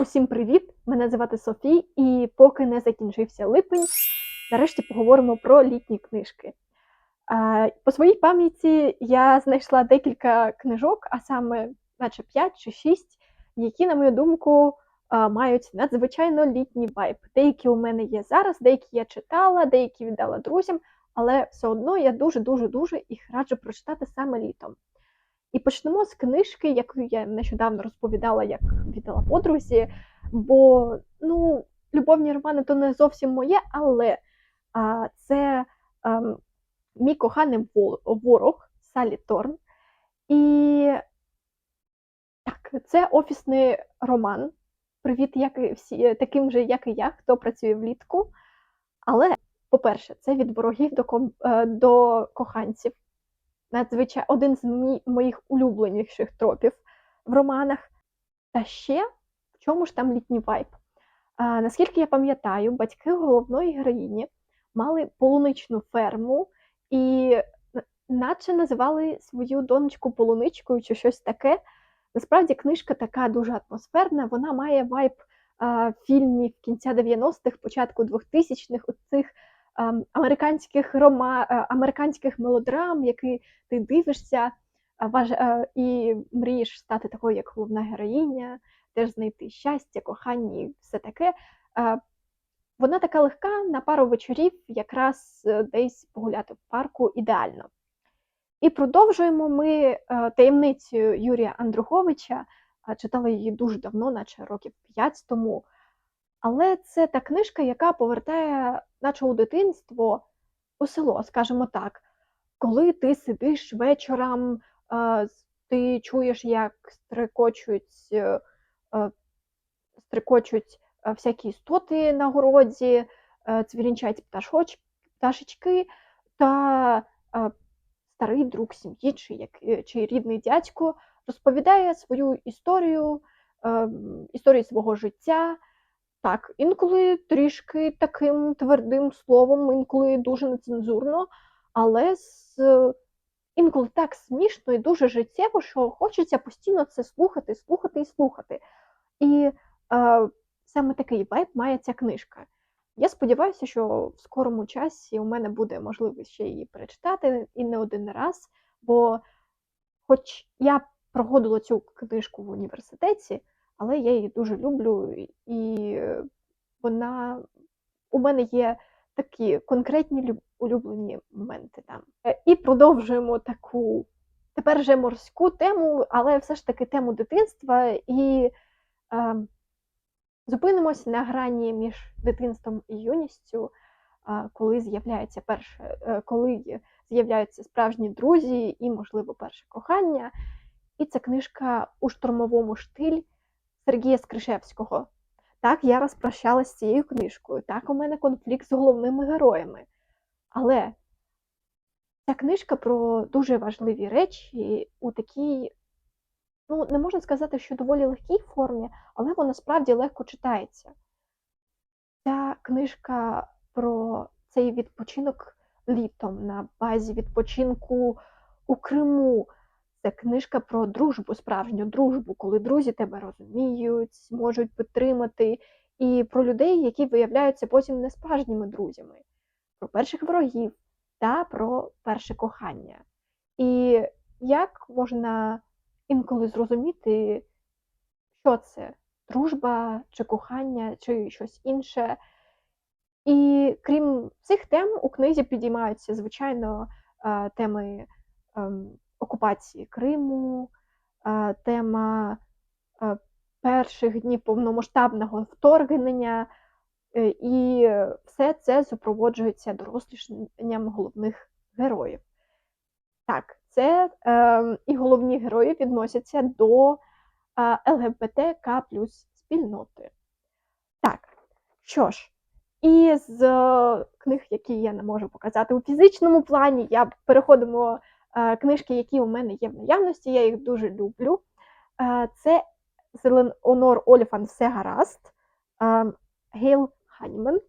Усім привіт! Мене звати Софі, і поки не закінчився липень, нарешті поговоримо про літні книжки. По своїй пам'яті я знайшла декілька книжок, а саме, наче 5 чи 6, які, на мою думку, мають надзвичайно літній вайб. Деякі у мене є зараз, деякі я читала, деякі віддала друзям, але все одно я дуже-дуже дуже їх раджу прочитати саме літом. І почнемо з книжки, яку я нещодавно розповідала, як віддала подрузі. Бо ну, любовні романи то не зовсім моє, але а, це а, мій коханий ворог Салі Торн. І так, це офісний роман. Привіт, як і всі, таким же, як і я, хто працює влітку. Але, по-перше, це від ворогів до, е, до коханців надзвичай один з моїх улюбленіших тропів в романах. Та ще в чому ж там літній вайб? А, наскільки я пам'ятаю, батьки головної героїні мали полуничну ферму і наче називали свою донечку полуничкою чи щось таке. Насправді книжка така дуже атмосферна, вона має вайб а, фільмів кінця 90-х, початку 2000-х, оцих американських рома, е, американських мелодрам, які ти дивишся важ, е, і мрієш стати такою, як головна героїня, теж знайти щастя, кохання і все таке. Е, Вона така легка на пару вечорів, якраз е, десь погуляти в парку ідеально. І продовжуємо ми е, таємницю Юрія Андруховича. Е, Читала її дуже давно, наче років 5 тому. Але це та книжка, яка повертає, наче у дитинство, у село, скажімо так. Коли ти сидиш вечором, е, ти чуєш, як стрекочуть, е, е, стрекочуть е, всякі істоти на городі, цвірінчать пташоч, пташечки, та старий друг сім'ї чи, чи рідний дядько розповідає свою історію, е, історію свого життя. Так, інколи трішки таким твердим словом, інколи дуже нецензурно, але з інколи так смішно і дуже життєво, що хочеться постійно це слухати, слухати і слухати. І е, саме такий вайб має ця книжка. Я сподіваюся, що в скорому часі у мене буде можливість ще її перечитати і не один раз, бо, хоч я проходила цю книжку в університеті, але я її дуже люблю, і вона у мене є такі конкретні улюблені моменти там. Е, І продовжуємо таку тепер вже морську тему, але все ж таки тему дитинства. І е, зупинимося на грані між дитинством і юністю, е, коли з'являється перше, е, коли з'являються справжні друзі і, можливо, перше кохання. І це книжка у штурмовому штиль Сергія Скришевського. Так, я розпрощалася з цією книжкою. Так, у мене конфлікт з головними героями. Але ця книжка про дуже важливі речі у такій, ну, не можна сказати, що доволі легкій формі, але вона справді легко читається. Ця книжка про цей відпочинок літом на базі відпочинку у Криму. Це книжка про дружбу, справжню дружбу, коли друзі тебе розуміють, можуть підтримати, і про людей, які виявляються потім несправжніми друзями, про перших ворогів та про перше кохання. І як можна інколи зрозуміти, що це дружба чи кохання, чи щось інше. І крім цих тем, у книзі підіймаються, звичайно, е, теми ем, окупації Криму, е, тема е, перших днів повномасштабного вторгнення, е, і все це супроводжується дорослішанням головних героїв. Так, це е, і головні герої відносяться до ЛГБТК плюс спільноти. Так, що ж, і з книг, які я не можу показати у фізичному плані, я переходимо книжки, які у мене є в наявності, я їх дуже люблю. Е, Це Зелен Онор Оліфан Все гаразд, е, Гейл Ханіман.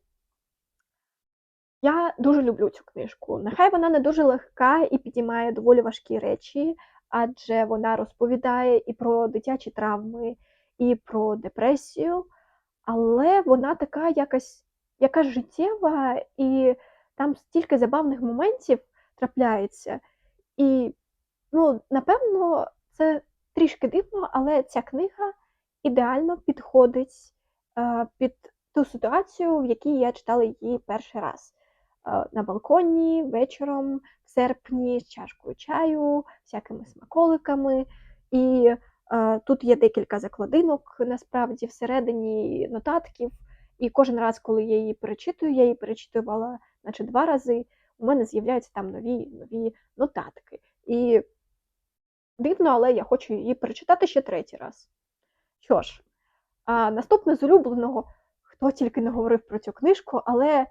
Я дуже люблю цю книжку. Нехай вона не дуже легка і підіймає доволі важкі речі, адже вона розповідає і про дитячі травми, і про депресію, але вона така якась якась життєва, і там стільки забавних моментів трапляється. І, ну, напевно, це трішки дивно, але ця книга ідеально підходить е, під ту ситуацію, в якій я читала її перший раз. Е, на балконі вечором в серпні з чашкою чаю, всякими смаколиками. І е, тут є декілька закладинок, насправді, всередині нотатків. І кожен раз, коли я її перечитую, я її перечитувала наче два рази, у мене з'являються там нові нові нотатки. І дивно, але я хочу її перечитати ще третій раз. Що ж, а наступне з улюбленого, хто тільки не говорив про цю книжку, але,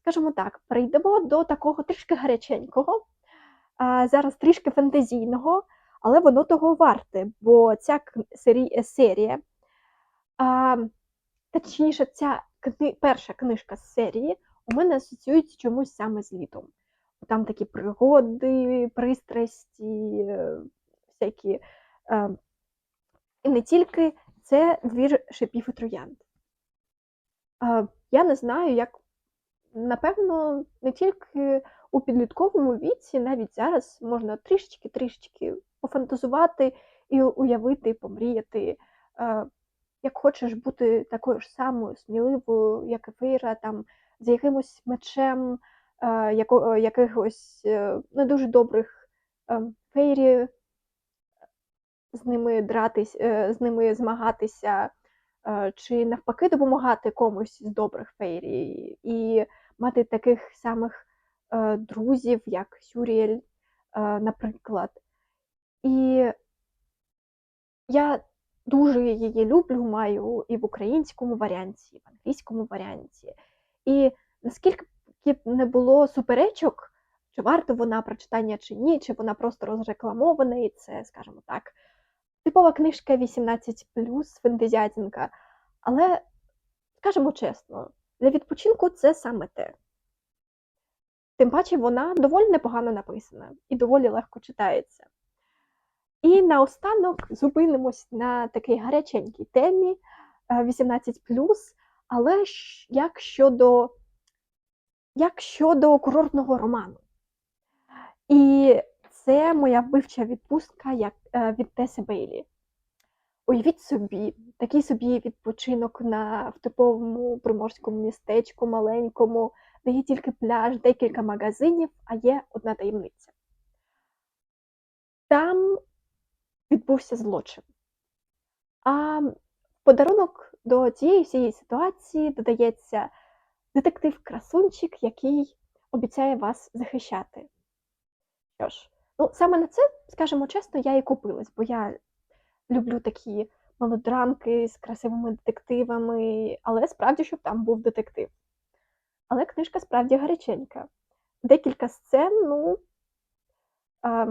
скажімо так, перейдемо до такого трішки гаряченького, а, зараз трішки фантазійного, але воно того варте, бо ця серія а, точніше, ця кни, перша книжка з серії у мене асоціюється чомусь саме з літом. Там такі пригоди, пристрасті, е, всякі. Е, і не тільки це двір шипів і троянд. Е, я не знаю, як, напевно, не тільки у підлітковому віці, навіть зараз можна трішечки-трішечки пофантазувати і уявити, помріяти. Як хочеш бути такою ж самою сміливою, як і Фейра, там, з якимось мечем, е, яко, якихось е, не дуже добрих е, фейрі, з ними дратись, е, з ними змагатися, е, чи навпаки допомагати комусь з добрих фейрі, і мати таких самих е, друзів, як Сюріель, е, наприклад. І я дуже її люблю, маю і в українському варіанті, і в англійському варіанті. І наскільки б не було суперечок, чи варто вона прочитання чи ні, чи вона просто розрекламована, і це, скажімо так, типова книжка 18 фентезіатінка. Але, скажімо чесно, для відпочинку це саме те. Тим паче вона доволі непогано написана і доволі легко читається. І наостанок зупинимось на такій гаряченькій темі 18, але як щодо як щодо курортного роману. І це моя вбивча відпустка як, е, від Теси Бейлі. Уявіть собі, такий собі відпочинок на в типовому приморському містечку, маленькому, де є тільки пляж, декілька магазинів, а є одна таємниця. Там відбувся злочин. А в подарунок до цієї всієї ситуації додається детектив-красунчик, який обіцяє вас захищати. Що ж, ну саме на це, скажімо чесно, я і купилась, бо я люблю такі мелодрамки з красивими детективами, але справді, щоб там був детектив. Але книжка справді гаряченька. Декілька сцен, ну, а,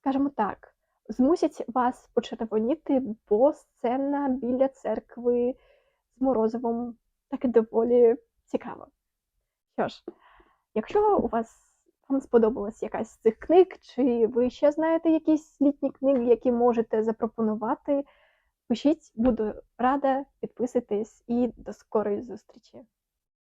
скажімо так, змусять вас почервоніти, бо сцена біля церкви з морозивом таки доволі цікава. Що ж, якщо у вас вам сподобалась якась з цих книг, чи ви ще знаєте якісь літні книги, які можете запропонувати, пишіть, буду рада, підписуйтесь і до скорої зустрічі!